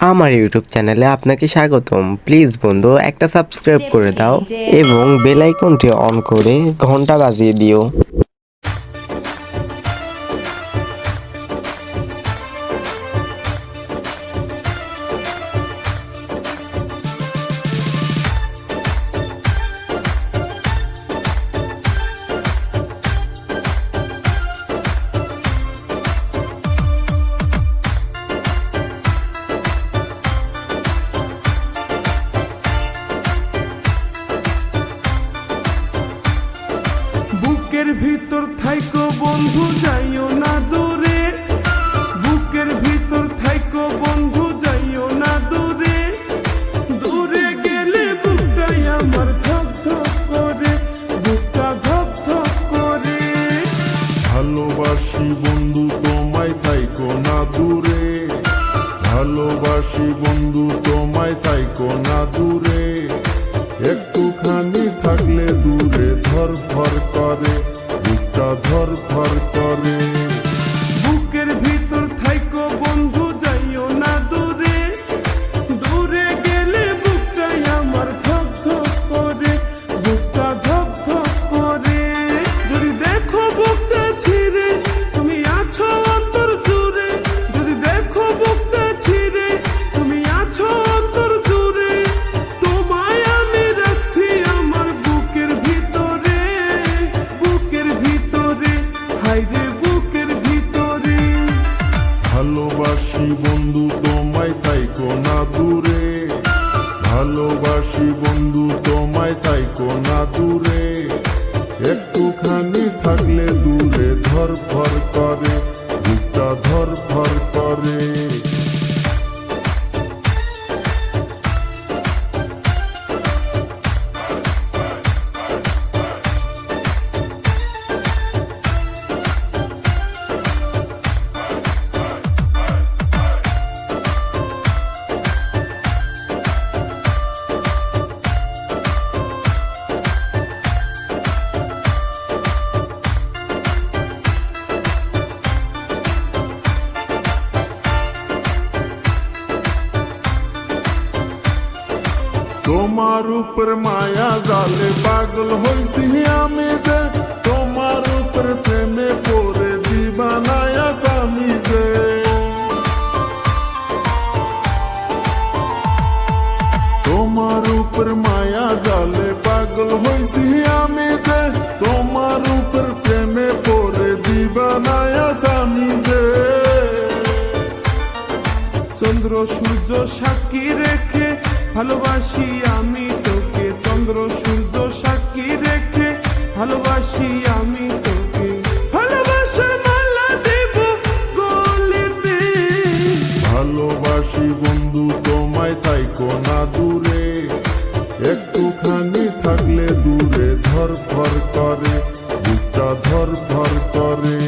আমার ইউটিউব চ্যানেলে আপনাকে স্বাগতম। প্লিজ বন্ধু, একটা সাবস্ক্রাইব করে দাও এবং বেল আইকনটি অন করে ঘণ্টা বাজিয়ে দিও। ভিতর থাইকো বন্ধু, যাইও না দূরে। বুকের ভিতর থাইকো বন্ধু, যাইও না দূরে। দূরে গেলে বুকটাই আমার ধক ধক করে বুকটা ধক ধক করে। ভালোবাসি বন্ধু, তোমায় থাইকো না দূরে। ভালোবাসি বন্ধু, তোমায় থাইকো না দূরে। একটুখানি থাকলে দূরে ধর ধর করে। ধর ধর বন্ধু তোমার উপর মায়া জালে পাগল হইছি আমি যে। তোমার উপর প্রেমে পড়ে দিবানায়া স্বামী যে। তোমার উপর মায়া জালে পাগল হইছি আমি যে। তোমার উপর প্রেমে পড়ে দিবানায়া স্বামী যে। চন্দ্র, সূর্য, সাক্ষী রেখে ভালোবাসি আমি তোকে, চন্দ্র, সূর্য, সাক্ষী রেখে। ভালোবাসি আমি তোকে। ভালোবাসার মালা দেব গলেতে। ভালোবাসি বন্ধু, তোমায় থাইকো না দূরে। একটুখানি থাকলে দূরে ধর ধর করে, বুকটা ধর ধর করে।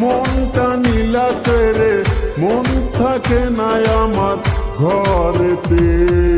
মনটা নীলা মন থাকে না আমার ঘরেতে।